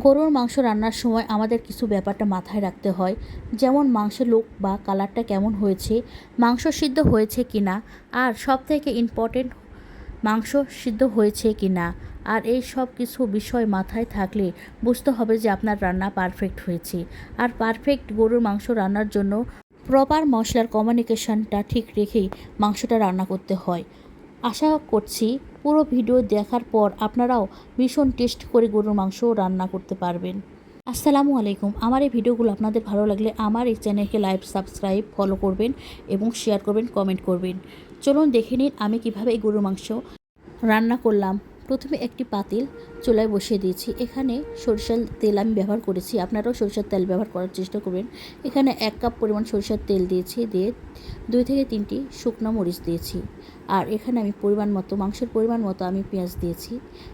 গরুর মাংস রান্নার সময় আমাদের কিছু ব্যাপারটা মাথায় রাখতে হয়। যেমন মাংসের লুক বা কালারটা কেমন হয়েছে, মাংস সিদ্ধ হয়েছে কি না আর সব থেকে ইম্পর্টেন্ট মাংস সিদ্ধ হয়েছে কি না আর এই সব কিছু বিষয় মাথায় থাকলে বুঝতে হবে যে আপনার রান্না পারফেক্ট হয়েছে। আর পারফেক্ট গরুর মাংস রান্নার জন্য প্রপার মশলার কমিউনিকেশনটা ঠিক রেখেই মাংসটা রান্না করতে হয়। আশা করছি পুরো ভিডিও দেখার পর আপনারাও ভীষণ টেস্ট করে গরুর মাংস রান্না করতে পারবেন। আসসালামু আলাইকুম। আমার এই ভিডিওগুলো আপনাদের ভালো লাগলে আমার এই চ্যানেলকে লাইভ সাবস্ক্রাইব ফলো করবেন এবং শেয়ার করবেন কমেন্ট করবেন। চলুন দেখে নিন আমি কীভাবে এই গরুর মাংস রান্না করলাম। প্রথমে একটি পাতিল চুলায় বসিয়ে দিয়েছি। এখানে সরিষার তেল আমি ব্যবহার করেছি। আপনারাও সরিষার তেল ব্যবহার করার চেষ্টা করবেন। এখানে এক কাপ পরিমাণ সরিষার তেল দিয়েছি, দিয়ে দুই থেকে তিনটি শুকনো মরিচ দিয়েছি। আর এখানে আমি পরিমাণ মতো, মাংসের পরিমাণ মতো আমি পেঁয়াজ দিয়েছি।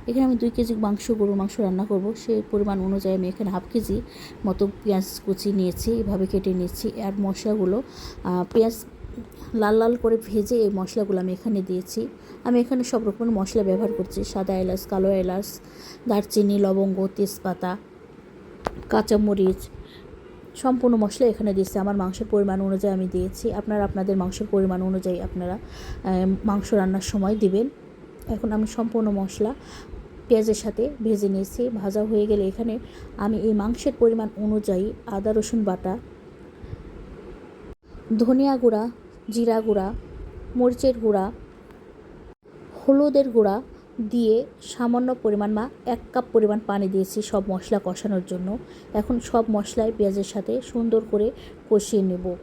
এখানে আমি দুই কেজি মাংস, গরুর মাংস রান্না করব। সেই পরিমাণ অনুযায়ী আমি এখানে হাফ কেজি মতো পেঁয়াজ কুচি নিয়েছি, এভাবে কেটে নিয়েছি। আর মশলাগুলো পেঁয়াজ লাল লাল করে ভেজে এই মশলাগুলো আমি এখানে দিয়েছি। আমি এখানে সব রকমের মশলা ব্যবহার করছি। সাদা এলাচ, কালো এলাচ, দারচিনি, লবঙ্গ, তেজপাতা, কাঁচামরিচ, সম্পূর্ণ মশলা এখানে দিয়েছি। আমার মাংসের পরিমাণ অনুযায়ী আমি দিয়েছি। আপনারা আপনাদের মাংসের পরিমাণ অনুযায়ী আপনারা মাংস রান্নার সময় দিবেন। এখন আমি সম্পূর্ণ মশলা পেঁয়াজের সাথে ভেজে নিয়েছি। ভাজা হয়ে গেলে এখানে আমি এই মাংসের পরিমাণ অনুযায়ী আদা, রসুন বাটা, ধনিয়া গুঁড়া জিরা গুঁড়া, মরিচের গুঁড়া, হলুদের গুঁড়া দিয়ে সামান্য পরিমাণ বা এক কাপ পরিমাণ পানি দিয়েছি সব মশলা কষানোর জন্য। এখন সব মশলাই পেঁয়াজের সাথে সুন্দর করে কষিয়ে নেব।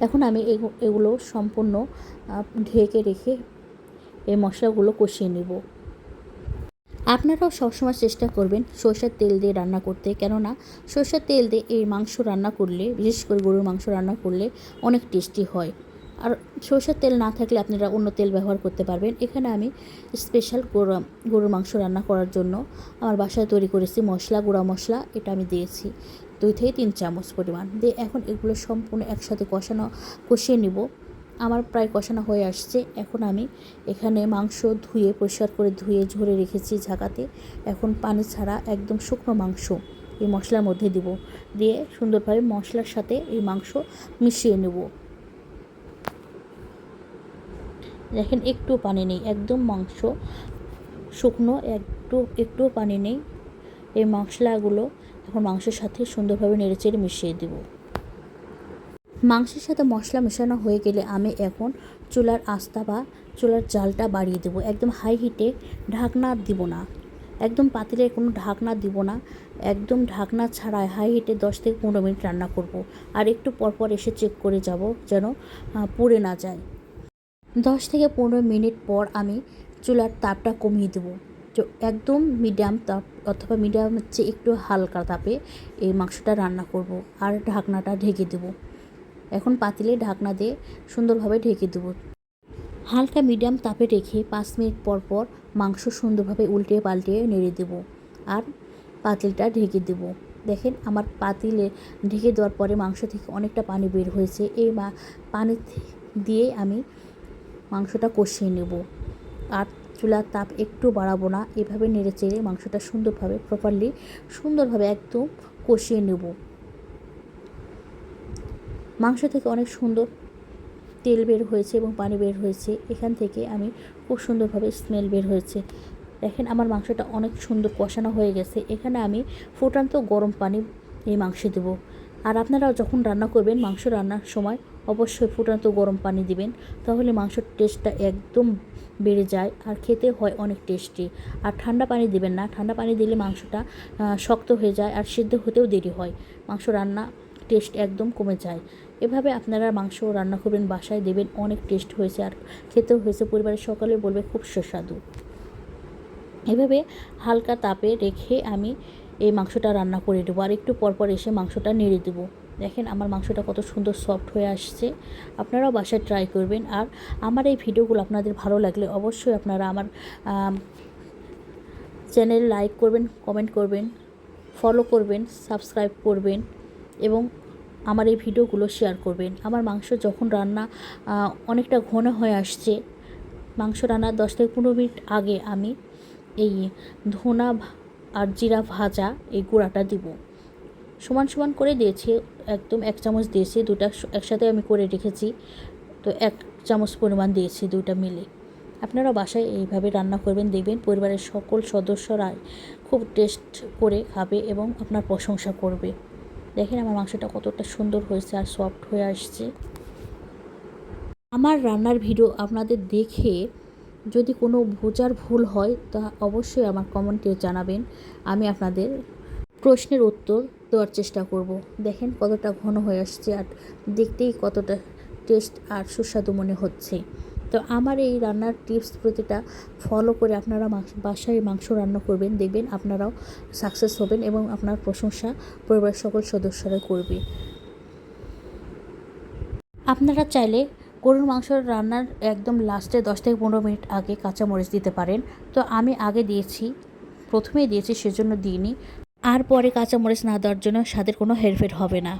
এখন আমি এগু- এগুলো সম্পূর্ণ ঢেকে রেখে এই মশলাগুলো কষিয়ে নেব। আপনারাও সবসময় চেষ্টা করবেন সরষের তেল দিয়ে রান্না করতে। কেননা সরষের তেল দিয়ে এই মাংস রান্না করলে, বিশেষ করে গরুর মাংস রান্না করলে অনেক টেস্টি হয়। আর সরষের তেল না থাকলে আপনারা অন্য তেল ব্যবহার করতে পারবেন। এখানে আমি স্পেশাল গরু, গরুর মাংস রান্না করার জন্য আমার বাসায় তৈরি করেছি মশলা, গুঁড়া মশলা। এটা আমি দিয়েছি দুই থেকে তিন চামচ পরিমাণ। দিয়ে এখন এগুলো সম্পূর্ণ একসাথে কষানো, কষিয়ে নিব। আমার প্রায় কষানো হয়ে আসছে। এখন আমি এখানে মাংস ধুয়ে, পরিষ্কার করে ধুয়ে, ঝরে রেখেছি ঝাঁকাতে এখন পানি ছাড়া একদম শুকনো মাংস এই মশলার মধ্যে দিব। দিয়ে সুন্দরভাবে মশলার সাথে এই মাংস মিশিয়ে নেব। দেখেন, একটু পানি নেই, একদম মাংস শুকনো, একটু একটুও পানি নেই। এই মশলাগুলো এখন মাংসের সাথে সুন্দরভাবে নেড়েচেড়ে মিশিয়ে দেবো। মাংসের সাথে মশলা মেশানো হয়ে গেলে আমি এখন চুলার আস্তা বা চুলার জালটা বাড়িয়ে দেবো। একদম হাই হিটে ঢাকনা দিব না। একদম পাতিলে কোনো ঢাকনা দিব না। একদম ঢাকনা ছাড়াই হাই হিটে দশ থেকে পনেরো মিনিট রান্না করব। আর একটু পরপর এসে চেক করে যাব যেন পুড়ে না যায়। দশ থেকে পনেরো মিনিট পর আমি চুলার তাপটা কমিয়ে দেবো। তো একদম মিডিয়াম তাপ অথবা মিডিয়াম হচ্ছে একটু হালকা তাপে এই মাংসটা রান্না করব। আর ঢাকনাটা ঢেকে দেবো। এখন পাতিলে ঢাকনা দিয়ে সুন্দরভাবে ঢেকে দেবো। হালকা মিডিয়াম তাপে রেখে পাঁচ মিনিট পর পর মাংস সুন্দরভাবে উল্টে পাল্টে নেড়ে দেব আর পাতিলটা ঢেকে দেব। দেখেন আমার পাতিলে ঢেকে দেওয়ার পরে মাংস থেকে অনেকটা পানি বের হয়েছে। এই মা, পানি দিয়ে আমি মাংসটা কষিয়ে নেব। আর চুলার তাপ একটু বাড়াবো না, এভাবে নেড়ে চেড়ে মাংসটা সুন্দরভাবে প্রপারলি সুন্দরভাবে একদম কষিয়ে নেব। মাংস থেকে অনেক সুন্দর তেল বের হয়েছে এবং পানি বের হয়েছে। এখান থেকে আমি খুব সুন্দরভাবে স্মেল বের হয়েছে। দেখেন আমার মাংসটা অনেক সুন্দর কষানো হয়ে গেছে। এখানে আমি ফুটান্ত গরম পানি এই মাংসে দেবো। আর আপনারাও যখন রান্না করবেন, মাংস রান্নার সময় অবশ্যই ফুটান্ত গরম পানি দিবেন। তাহলে মাংসের টেস্টটা একদম বেড়ে যায় আর খেতে হয় অনেক টেস্টি আর ঠান্ডা পানি দিবেন না। ঠান্ডা পানি দিলে মাংসটা শক্ত হয়ে যায় আর সিদ্ধ হতেও দেরি হয়। মাংস রান্না টেস্ট একদম কমে যায়। এভাবে আপনারা মাংস রান্না করবেন বাসায় দেবেন অনেক টেস্ট হয়েছে আর খেতেও হয়েছে। পরিবারের সকালে বলবে খুব সুস্বাদু। এভাবে হালকা তাপে রেখে আমি এই মাংসটা রান্না করে দেবো আর একটু পরপর এসে মাংসটা নেড়ে দেবো। দেখেন আমার মাংসটা কত সুন্দর সফট হয়ে আসছে। আপনারাও বাসায় ট্রাই করবেন আর আমার এই ভিডিওগুলো আপনাদের ভালো লাগলে অবশ্যই আপনারা আমার চ্যানেল লাইক করবেন, কমেন্ট করবেন, ফলো করবেন, সাবস্ক্রাইব করবেন এবং আমার এই ভিডিওগুলো শেয়ার করবেন। আমার মাংস যখন রান্না অনেকটা ঘন হয়ে আসছে, মাংস রান্নার দশ থেকে পনেরো মিনিট আগে আমি এই ধনা আর জিরা ভাজা এই গুঁড়াটা দিব। সমান সমান করে দিয়েছি, একদম এক চামচ দিয়েছি দুটা একসাথে আমি করে রেখেছি, তো এক চামচ পরিমাণ দিয়েছি দুইটা মিলে। আপনারা বাসায় এইভাবে রান্না করবেন, দেখবেন পরিবারের সকল সদস্যরাই খুব টেস্ট করে খাবে এবং আপনার প্রশংসা করবে। দেখেন আমার মাংসটা কতটা সুন্দর হয়েছে আর সফট হয়ে আসছে। আমার রান্নার ভিডিও আপনাদের দেখে যদি কোনো বোঝার ভুল হয়, তা অবশ্যই আমার কমেন্টে জানাবেন। আমি আপনাদের প্রশ্নের উত্তর দেওয়ার চেষ্টা করব। দেখেন কতটা ঘন হয়ে আসছে আর দেখতেই কতটা টেস্ট আর সুস্বাদু মনে হচ্ছে। তো আমার এই রান্নার টিপস প্রতিটা ফলো করে আপনারা মাংস, বাসায় মাংস রান্না করবেন, দেখবেন আপনারাও সাকসেস হবেন এবং আপনার প্রশংসা পরিবারের সকল সদস্যরা করবে। আপনারা চাইলে গরুর মাংস রান্নার একদম লাস্টে দশ থেকে পনেরো মিনিট আগে কাঁচামরিচ দিতে পারেন। তো আমি আগে দিয়েছি, প্রথমেই দিয়েছি, সেজন্য দিইনি। আর পরে কাঁচামরিচ না দেওয়ার জন্য স্বাদের কোনো হেরফের হবে না।